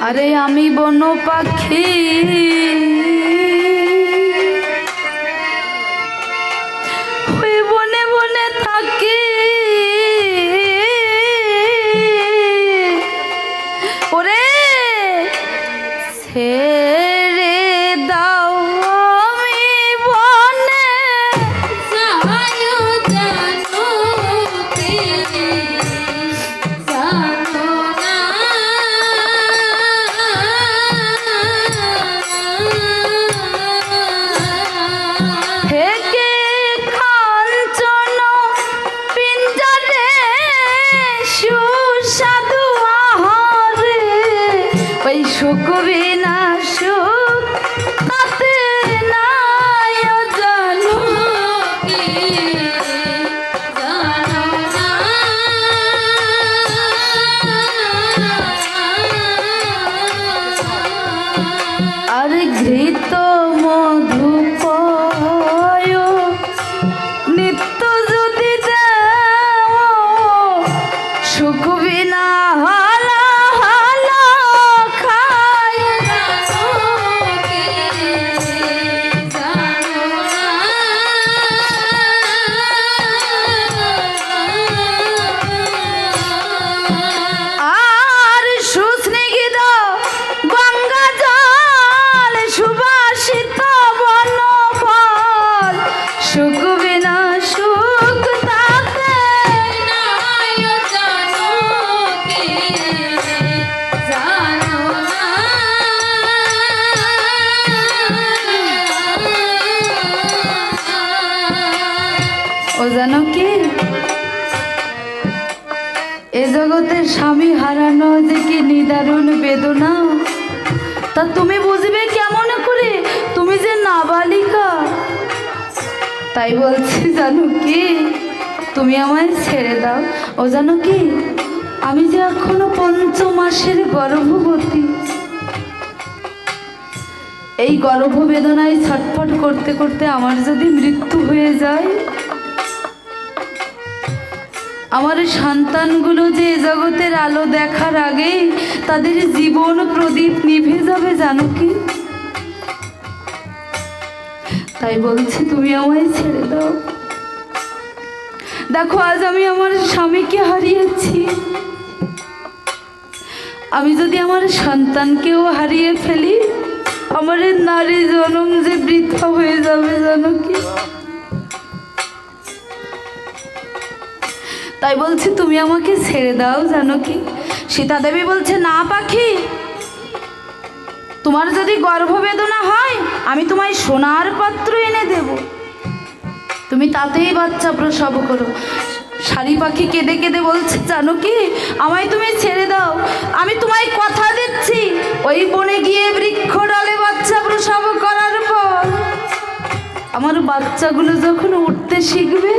আরে আমি বন পাখি। ওই বনে বনে থাকি। ওরে ছেড়ে জানো কি? এ জগতে স্বামী হারানো যে কি নিদারুণ বেদনা? তা তুমি বুঝবে কেমন করে? তুমি যে নাবালিকা। তাই বলছি, জানো কি? তুমি আমায় ছেড়ে দাও। ও জানো কি? আমি যে এখনও পঞ্চ মাসের গর্ভবতী। এই গর্ভ বেদনায় ছটফট করতে করতে আমার যদি মৃত্যু হয়ে যায় আমার সন্তানগুলো যে জগতের আলো দেখার আগেই তাদের জীবন প্রদীপ নিভে যাবে, জানো কি? তাই বলছি, তুমি আমায় ছেড়ে দাও। দেখো, আজ আমি আমার স্বামীকে হারিয়েছি। আমি যদি আমার সন্তানকেও হারিয়ে ফেলি, আমার নারী জনম যে বৃথা হয়ে যাবে, জানো কি? তাই বলছি, তুমি আমাকে ছেড়ে দাও, জানো কি? সীতা দেবী বলছে, না পাখি, তোমার যদি গর্ভবেদনা হয়, আমি তোমায় সোনার পাত্র এনে দেব। তুমি তাতেই বাচ্চা প্রসব করো। শাড়ি পাখি কেঁদে কেঁদে বলছে, জানো কি? আমায় তুমি ছেড়ে দাও, আমি তোমায় কথা দিচ্ছি। ওই বনে গিয়ে বৃক্ষ ডালে বাচ্চা প্রসব করার পর, আমার বাচ্চাগুলো যখন উঠতে শিখবে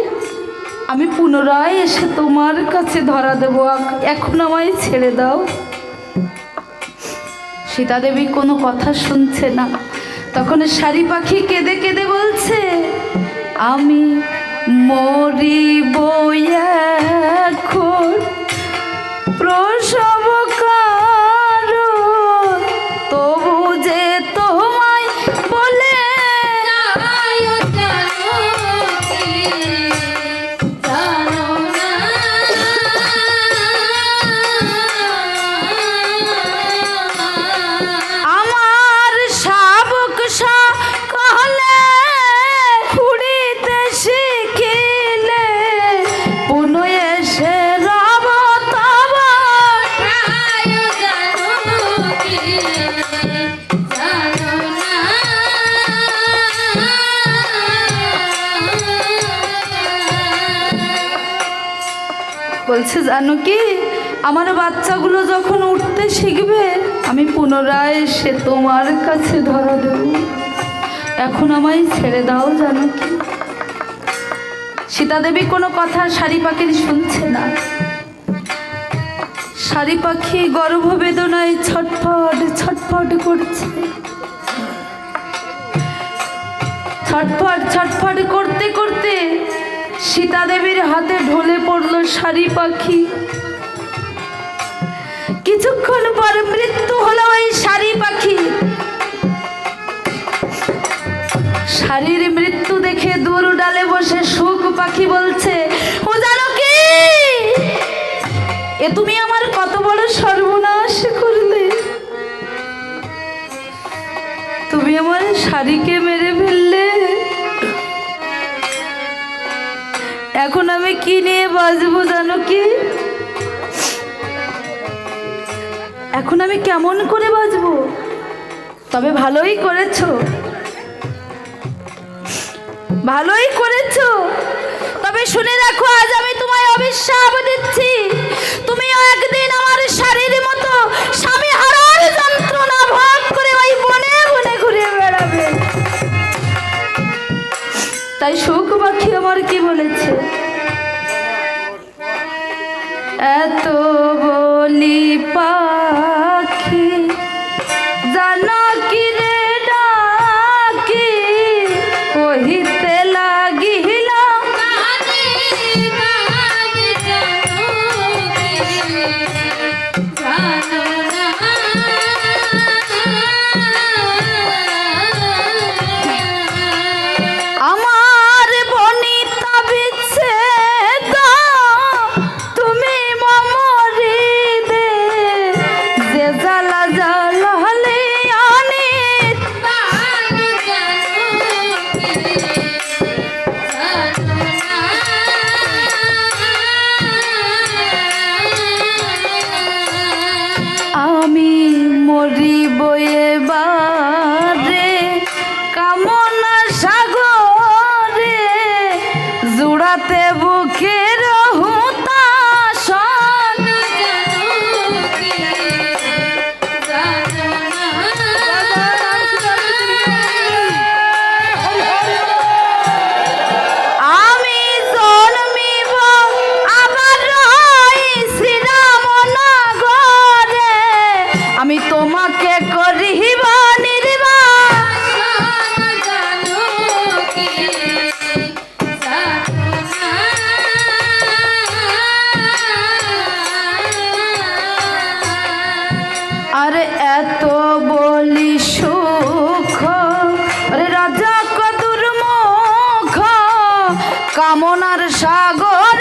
আমি পুনরায় এসে তোমার কাছে ধরা দেবো। এখন আমায় ছেড়ে দাও। সীতা দেবী কোনো কথা শুনছে না। তখন শাড়ি পাখি কেঁদে কেঁদে বলছে, আমি মরি বইয়া প্রসব বলছে, জানো কি? আমার বাচ্চাগুলো যখন উঠতে শিখবে, আমি পুনরায় সে তোমার কাছে ধরা দেব। এখন আমায় ছেড়ে দাও, জানো কি? সীতা দেবী কোনো কথা শাড়ি পাখির শুনছে না। শাড়ি পাখি গর্ভবেদনায় ছটফট ছটফট করছে। ছটফট ছটফট করতে করতে সীতাদেবীর হাতে ঢলে পড়ল শাড়ি পাখি। কিছুক্ষণ পর মৃত্যু হলো ওই শাড়ি পাখি। শাড়ির মৃত্যু দেখে দূর ডালে বসে সুখ পাখি বলছে ও জানো কি? এ তুমি আমার কত বড় সর্বনাশ করলে। তুমি আমার শাড়িকে মেরে ফেললে। কি নিয়ে বাঁচবো জানো কি? এখন আমি কেমন করে বাঁচবো তবে ভালোই করেছ। ভালোই করেছ। তবে শুনে রাখো, আজ আমি তোমায় অবিশ্বাপ দিচ্ছি। তুমিও একদিন আমার শাড়ির মতো স্বামী হারার যন্ত্রণা ভাগ করে ওই বনে বনে ঘুরে বেড়াবে। তাই শোক পাখি আমার কি বলেছে? এত বলি পাখি জুড়াতে বুকের কামনার সাগরে